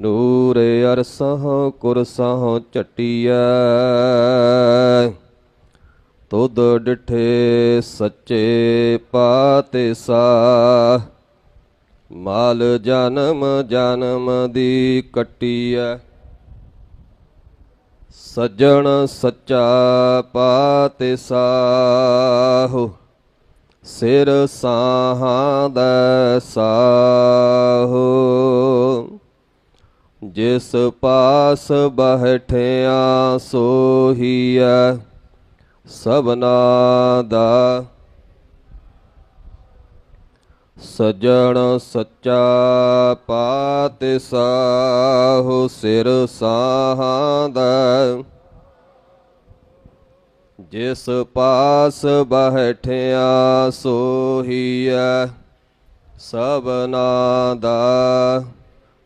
ਨੂਰ ਅਰਸਹ ਕੁਰਸਹ ਚਟਿਐ ਤੁਧ ਡਿਠੇ ਸੱਚੇ ਪਾਤੇ ਸਾ ਮਾਲ ਜਨਮ ਜਨਮ ਦੀ ਕਟਿਐ। ਸੱਜਣ ਸੱਚਾ ਪਾਤੇ ਸਾਹੋ ਸਿਰ ਸਾਹਾਂ ਦਾ ਸਾਹੋ। ਜਿਸ ਪਾਸ ਬਹਿਠਿਆ ਸੋਹੀਐ, ਸਭਨਾ ਦਾ ਸਜਣ ਸੱਚਾ ਪਾਤਿ ਸਾਹੋ ਸਿਰ ਸਾਹਾਂ ਦਾ। ਜਿਸ ਪਾਸ ਬਹਿਠਿਆ ਸੋਹੀਐ, ਸਭਨਾ ਦਾ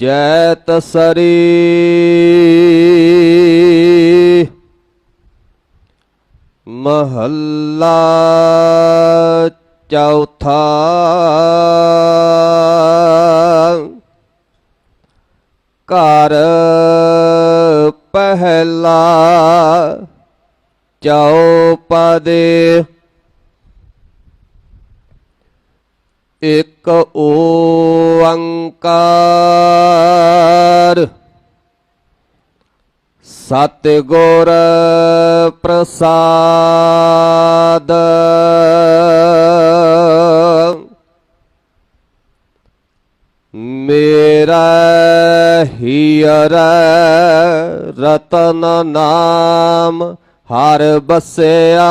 ਜੈ ਤਸਰੀ। ਮਹੱਲਾ ਚੌਥਾ। ਘਰ ਪਹਿਲਾ ਚੌਪਦੇ। ਇਕ ਓੰਕਾਰ। ਸਤਿਗੁਰ ਪ੍ਰਸਾਦ। ਮੇਰਾ ਹੀਰ ਰਤਨ ਨਾਮ ਹਰ ਬਸਿਆ।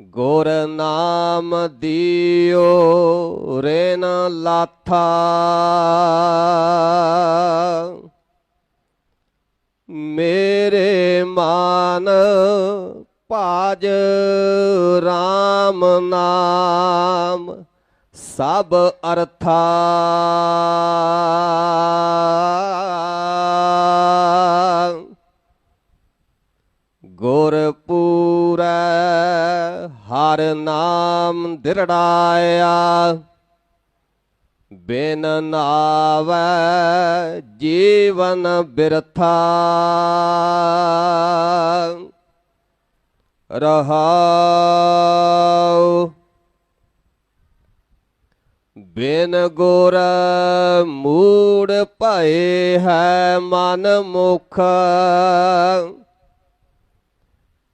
ਗੁਰ ਨਾਮ ਦਿਓ ਰੇਨ ਲਾਥਾ। ਮੇਰੇ ਮਾਨ ਭਾਜ RAM ਨਾਮ ਸਭ ਅਰਥਾ। ਗੁਰ ਪੂਰਾ ਹਰ ਨਾਮ ਦਿਰੜਾਇਆ। ਬਿਨ ਨਾਵੈ ਜੀਵਨ ਬਿਰਥਾ। ਰਹਾਉ। ਬਿਨ ਗੁਰ ਮੂੜ ਭਏ ਹੈ ਮਨ ਮੁਖ।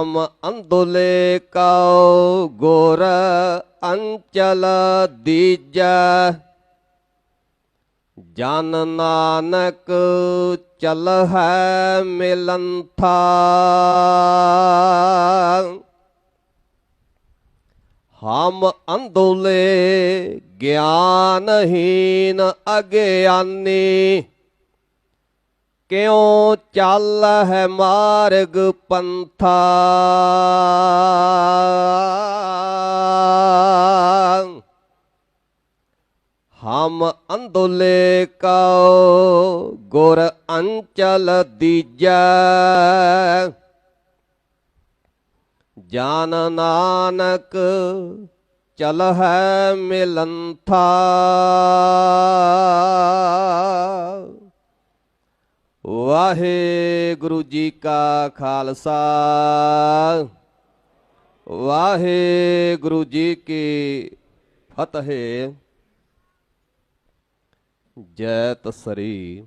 ਹਮ ਅੰਦੋਲੇ ਕਉ ਗੁਰ ਅੰਚਲ ਦੀਜੈ। ਜਨ ਨਾਨਕ ਚਲ ਹੈ ਮਿਲੰਥਾ ਹਮ ਅੰਦੋਲੇ ਗਿਆਨਹੀਨ ਅਗਿਆਨੀ। ਕਿਉ ਚੱਲ ਹੈ ਮਾਰਗ ਪੰਥਾ? ਹਮ ਅੰਦੋਲੇ ਕਉ ਗੁਰ ਅੰਚਲ ਦੀਜੈ। ਜਾਨ ਨਾਨਕ ਚਲ ਹੈ ਮਿਲੰਥਾ। ਵਾਹਿਗੁਰੂ ਜੀ ਕਾ ਖਾਲਸਾ। ਵਾਹਿਗੁਰੂ ਜੀ ਕੀ ਫਤਿਹ। ਜੈ ਤਸਰੀ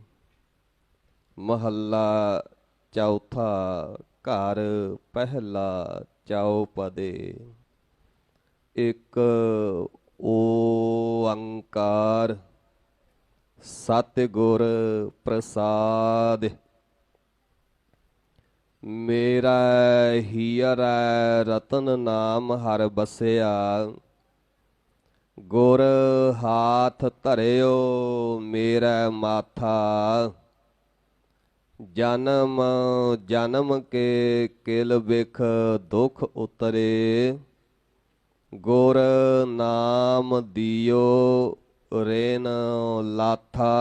ਮਹੱਲਾ ਚੌਥਾ ਘਰ ਪਹਿਲਾ ਚੌਪਦੇ। ਇੱਕ ਓੰਕਾਰ ਸਤਿਗੁਰ ਪ੍ਰਸਾਦ। ਮੇਰਾ ਹੀਰਾ ਰਤਨ ਨਾਮ ਹਰ ਬਸਿਆ। ਗੁਰ ਹਾਥ ਧਰਿਓ ਮੇਰਾ ਮਾਥਾ। ਜਨਮ ਜਨਮ ਕੇ ਕਿਲ ਬਿਖ ਦੁਖ ਉਤਰੇ। ਗੁਰ ਨਾਮ ਦਿਓ रेन लाथा